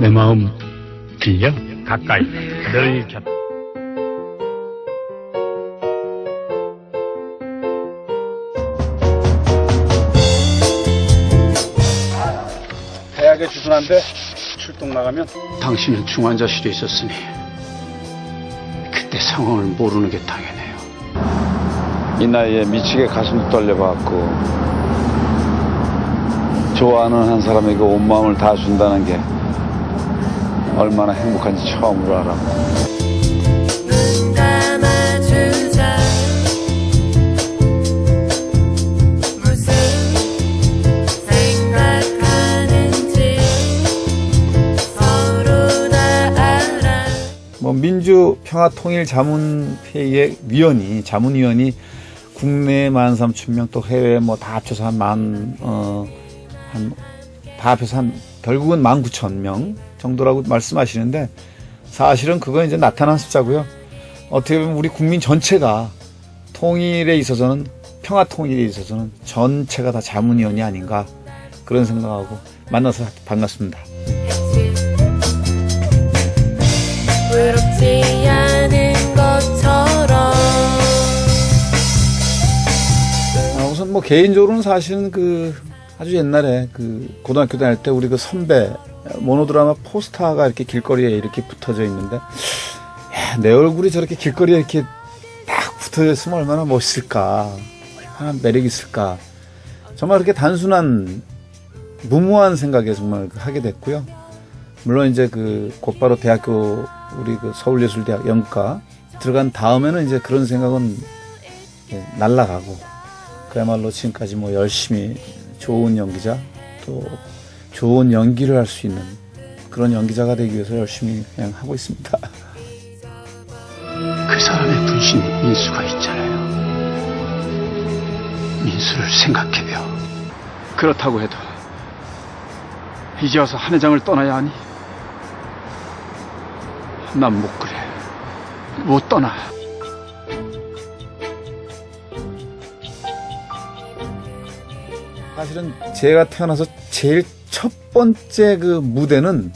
내 마음 들려? 가까이 늘 곁. 대학에 주둔한데 출동 나가면 당신은 중환자실에 있었으니 그때 상황을 모르는 게 당연해요. 이 나이에 미치게 가슴도 떨려봤고 좋아하는 한 사람에게 온 마음을 다 준다는 게 얼마나 행복한지 처음으로 알아. 눈 감아주자 무슨 생각하는지 서로 다 알아 뭐 민주 평화 통일 자문회의의 위원이 자문위원이 국내 만 삼천 명 또 해외 뭐 다 합쳐서 한만 어 한 다 합해서 한 결국은 만 구천 명 정도라고 말씀하시는데 사실은 그건 이제 나타난 숫자고요. 어떻게 보면 우리 국민 전체가 통일에 있어서는 평화 통일에 있어서는 전체가 다 자문위원이 아닌가 그런 생각하고 만나서 반갑습니다. 아, 우선 뭐 개인적으로는 사실은 그 아주 옛날에 그 고등학교 다닐 때 우리 그 선배 모노드라마 포스터가 이렇게 길거리에 이렇게 붙어져 있는데 야, 내 얼굴이 저렇게 길거리에 이렇게 딱 붙어져 있으면 얼마나 멋있을까? 얼마나 매력 있을까? 정말 그렇게 단순한 무모한 생각에 정말 하게 됐고요. 물론 이제 그 곧바로 대학교 우리 그 서울예술대학 연극과 들어간 다음에는 이제 그런 생각은 예, 날라가고 그야말로 지금까지 뭐 열심히 좋은 연기자 또 좋은 연기를 할 수 있는 그런 연기자가 되기 위해서 열심히 그냥 하고 있습니다. 그 사람의 분신 민수가 있잖아요. 민수를 생각해요. 그렇다고 해도 이제 와서 한 회장을 떠나야 하니 난 못 그래. 못 떠나. 사실은 제가 태어나서 제일 첫 번째 그 무대는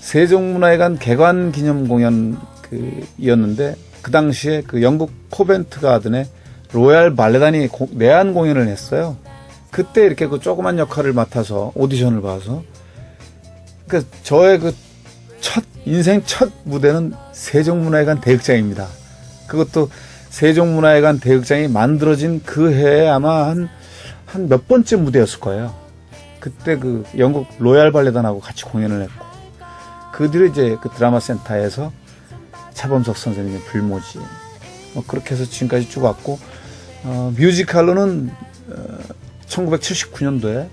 세종문화회관 개관 기념 공연 그 이었는데 그 당시에 그 영국 코벤트 가든에 로얄 발레단이 고- 내한 공연을 했어요. 그때 이렇게 그 조그만 역할을 맡아서 오디션을 봐서 그 저의 그 첫 인생 첫 무대는 세종문화회관 대극장입니다. 그것도 세종문화회관 대극장이 만들어진 그 해에 아마 한 한 몇 번째 무대였을 거예요. 그때 그 영국 로얄 발레단하고 같이 공연을 했고 그 뒤로 이제 그 드라마 센터에서 차범석 선생님의 불모지 뭐 그렇게 해서 지금까지 쭉 왔고 어, 뮤지컬로는 어, 1979년도에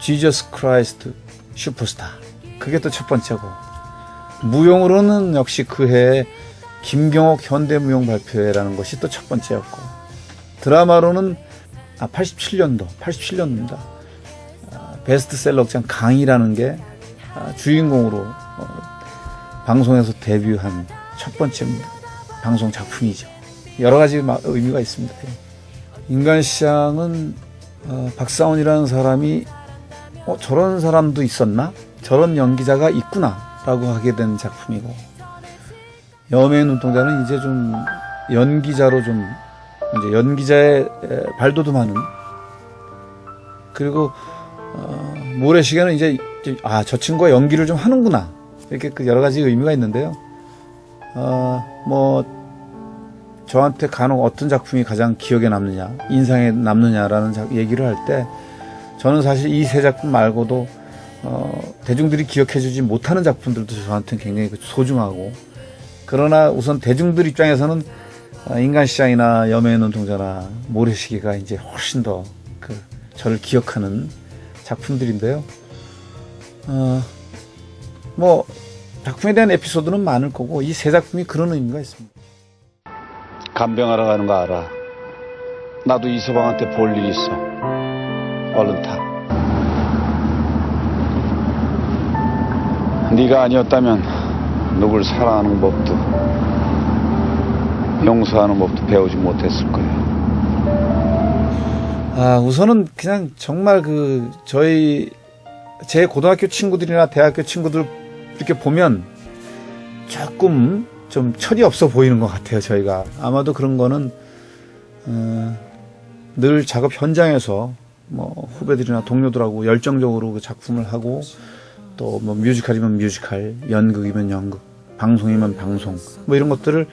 지저스 크라이스트 슈퍼스타 그게 또 첫 번째고 무용으로는 역시 그 해에 김경옥 현대무용 발표회라는 것이 또 첫 번째였고 드라마로는 아 87년도 87년도입니다. 아, 베스트셀러 극장 강이라는 게 아, 주인공으로 어, 방송에서 데뷔한 첫 번째 방송 작품이죠. 여러 가지 마- 의미가 있습니다. 예. 인간 시장은 어, 박사원이라는 사람이 어, 저런 사람도 있었나? 저런 연기자가 있구나 라고 하게 된 작품이고 여매의 눈동자는 이제 좀 연기자로 좀 이제 연기자의 에, 발돋움하는 그리고 어, 모래시계는 이제 아 저 친구가 연기를 좀 하는구나 이렇게 그 여러 가지 의미가 있는데요. 어 뭐 저한테 간혹 어떤 작품이 가장 기억에 남느냐 인상에 남느냐라는 자- 얘기를 할 때 저는 사실 이 세 작품 말고도 어, 대중들이 기억해주지 못하는 작품들도 저한테는 굉장히 그 소중하고 그러나 우선 대중들 입장에서는 어, 인간시장이나 여매의 눈동자나 모래시계가 이제 훨씬 더 그 저를 기억하는 작품들인데요. 어, 뭐 작품에 대한 에피소드는 많을 거고 이 세 작품이 그런 의미가 있습니다. 간병하러 가는 거 알아. 나도 이서방한테 볼 일 있어. 얼른 타. 네가 아니었다면 누굴 사랑하는 법도 용서하는 법도 배우지 못했을 거야. 아, 우선은 그냥 정말 그 저희 제 고등학교 친구들이나 대학교 친구들 이렇게 보면 조금 좀 철이 없어 보이는 것 같아요, 저희가. 아마도 그런 거는, 어, 늘 작업 현장에서 뭐 후배들이나 동료들하고 열정적으로 그 작품을 하고 또 뭐 뮤지컬이면 뮤지컬, 연극이면 연극, 방송이면 방송 뭐 이런 것들을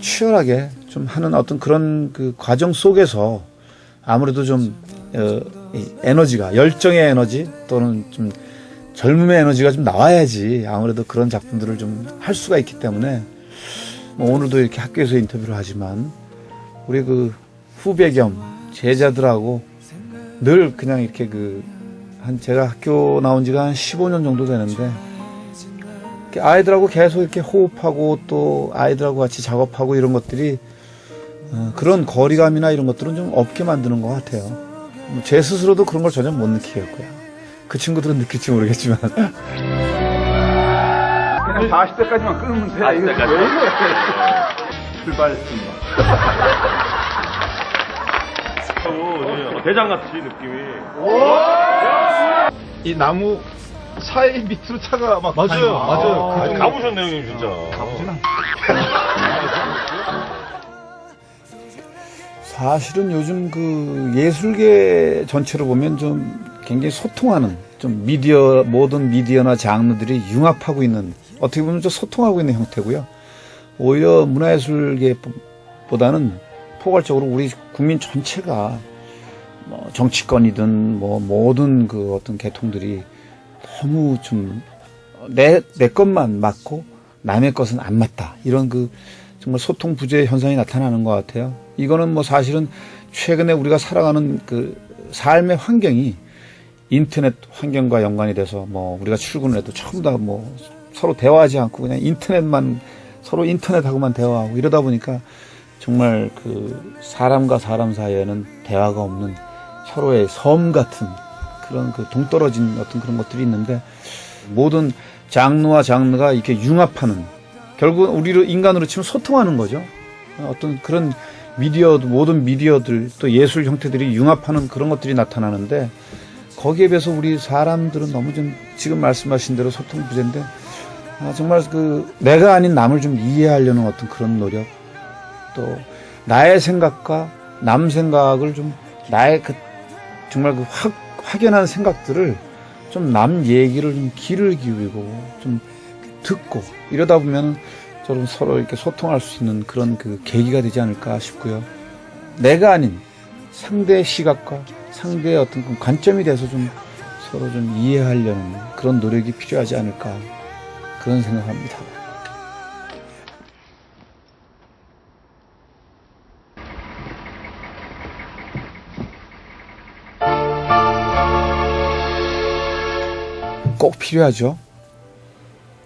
치열하게 좀 하는 어떤 그런 그 과정 속에서 아무래도 좀 어, 이 에너지가 열정의 에너지 또는 좀 젊음의 에너지가 좀 나와야지 아무래도 그런 작품들을 좀 할 수가 있기 때문에 뭐 오늘도 이렇게 학교에서 인터뷰를 하지만 우리 그 후배 겸 제자들하고 늘 그냥 이렇게 그 한 제가 학교 나온 지가 한 15년 정도 되는데 아이들하고 계속 이렇게 호흡하고 또 아이들하고 같이 작업하고 이런 것들이 어, 그런 거리감이나 이런 것들은 좀 없게 만드는 것 같아요. 뭐제 스스로도 그런 걸 전혀 못 느끼겠고요. 그 친구들은 느낄지 모르겠지만. 그냥 40대까지만 끊으면 돼. 40대까지? 출발했습니다. 어, 대장 같이 느낌이. 이 나무 사이 밑으로 차가 막 맞아요, 맞아요. 아, 가보셨네요, 형님, 진짜. 사실은 요즘 그 예술계 전체로 보면 좀 굉장히 소통하는 좀 미디어 모든 미디어나 장르들이 융합하고 있는 어떻게 보면 좀 소통하고 있는 형태고요. 오히려 문화예술계보다는 포괄적으로 우리 국민 전체가 뭐 정치권이든 뭐 모든 그 어떤 계통들이 너무 좀 내 내 것만 맞고 남의 것은 안 맞다 이런 그 정말 소통 부재 현상이 나타나는 것 같아요. 이거는 뭐 사실은 최근에 우리가 살아가는 그 삶의 환경이 인터넷 환경과 연관이 돼서 뭐 우리가 출근을 해도 전부 다 뭐 서로 대화하지 않고 그냥 인터넷만 서로 인터넷하고만 대화하고 이러다 보니까 정말 그 사람과 사람 사이에는 대화가 없는 서로의 섬 같은 그런 그 동떨어진 어떤 그런 것들이 있는데 모든 장르와 장르가 이렇게 융합하는 결국 우리를 인간으로 치면 소통하는 거죠. 어떤 그런 미디어 모든 미디어들 또 예술 형태들이 융합하는 그런 것들이 나타나는데 거기에 비해서 우리 사람들은 너무 좀 지금 말씀하신 대로 소통 부재인데 아, 정말 그 내가 아닌 남을 좀 이해하려는 어떤 그런 노력 또 나의 생각과 남 생각을 좀 나의 그 정말 그 확, 확연한 생각들을 좀 남 얘기를 좀 귀를 기울이고 좀 듣고 이러다 보면 좀 서로 이렇게 소통할 수 있는 그런 그 계기가 되지 않을까 싶고요. 내가 아닌 상대의 시각과 상대의 어떤 그 관점이 돼서 좀 서로 좀 이해하려는 그런 노력이 필요하지 않을까 그런 생각합니다. 꼭 필요하죠.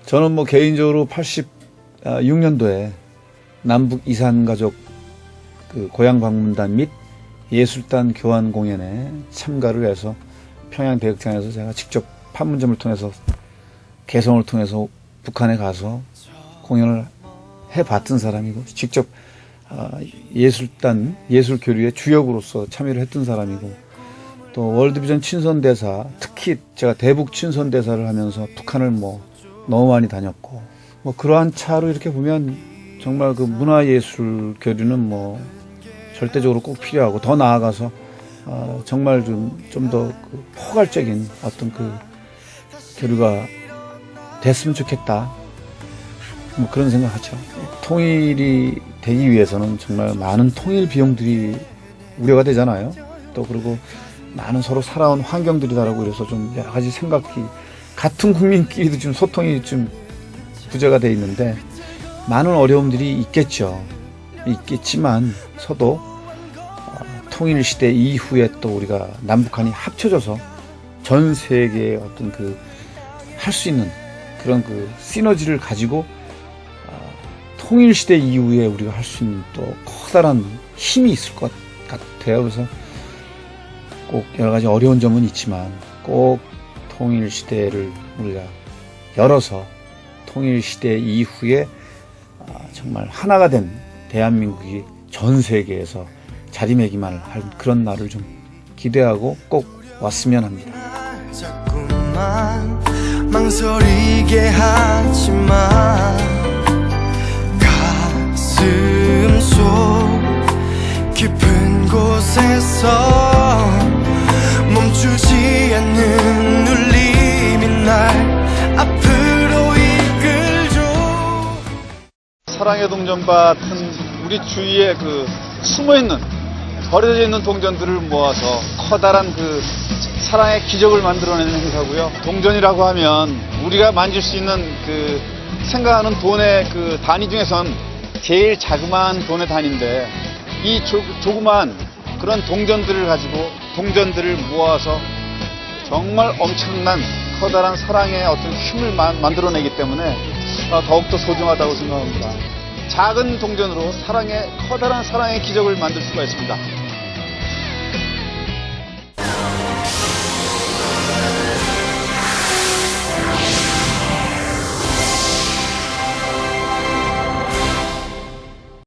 저는 뭐 개인적으로 86년도에 남북 이산 가족 그 고향 방문단 및 예술단 교환 공연에 참가를 해서 평양 대극장에서 제가 직접 판문점을 통해서 개성을 통해서 북한에 가서 공연을 해봤던 사람이고 직접 아, 예술단 예술 교류의 주역으로서 참여를 했던 사람이고 또 월드비전 친선대사 특히 제가 대북 친선대사를 하면서 북한을 뭐 너무 많이 다녔고 뭐 그러한 차로 이렇게 보면 정말 그 문화예술 교류는 뭐 절대적으로 꼭 필요하고 더 나아가서 어, 정말 좀 좀더 그 포괄적인 어떤 그 교류가 됐으면 좋겠다. 뭐 그런 생각하죠. 통일이 되기 위해서는 정말 많은 통일 비용들이 우려가 되잖아요. 또 그리고 많은 서로 살아온 환경들이 다르고 그래서 좀 여러 가지 생각이 같은 국민끼리도 좀 소통이 좀 부재가 돼 있는데 많은 어려움들이 있겠죠. 있겠지만 서도 어, 통일 시대 이후에 또 우리가 남북한이 합쳐져서 전 세계의 어떤 그 할 수 있는 그런 그 시너지를 가지고 어, 통일 시대 이후에 우리가 할 수 있는 또 커다란 힘이 있을 것 같아요. 그래서 꼭 여러 가지 어려운 점은 있지만 꼭 통일 시대를 우리가 열어서 통일 시대 이후에 아, 정말 하나가 된 대한민국이 전 세계에서 자리매김할 할 그런 날을 좀 기대하고 꼭 왔으면 합니다. 자꾸만 망설이게 하지만 사랑의 동전 같은 우리 주위에 그 숨어 있는 버려져 있는 동전들을 모아서 커다란 그 사랑의 기적을 만들어내는 행사고요. 동전이라고 하면 우리가 만질 수 있는 그 생각하는 돈의 그 단위 중에선 제일 자그마한 돈의 단위인데 이 조, 조그만 그런 동전들을 가지고 동전들을 모아서 정말 엄청난 커다란 사랑의 어떤 힘을 마- 만들어내기 때문에 어, 더욱더 소중하다고 생각합니다. 작은 동전으로 사랑의 커다란 사랑의 기적을 만들 수가 있습니다.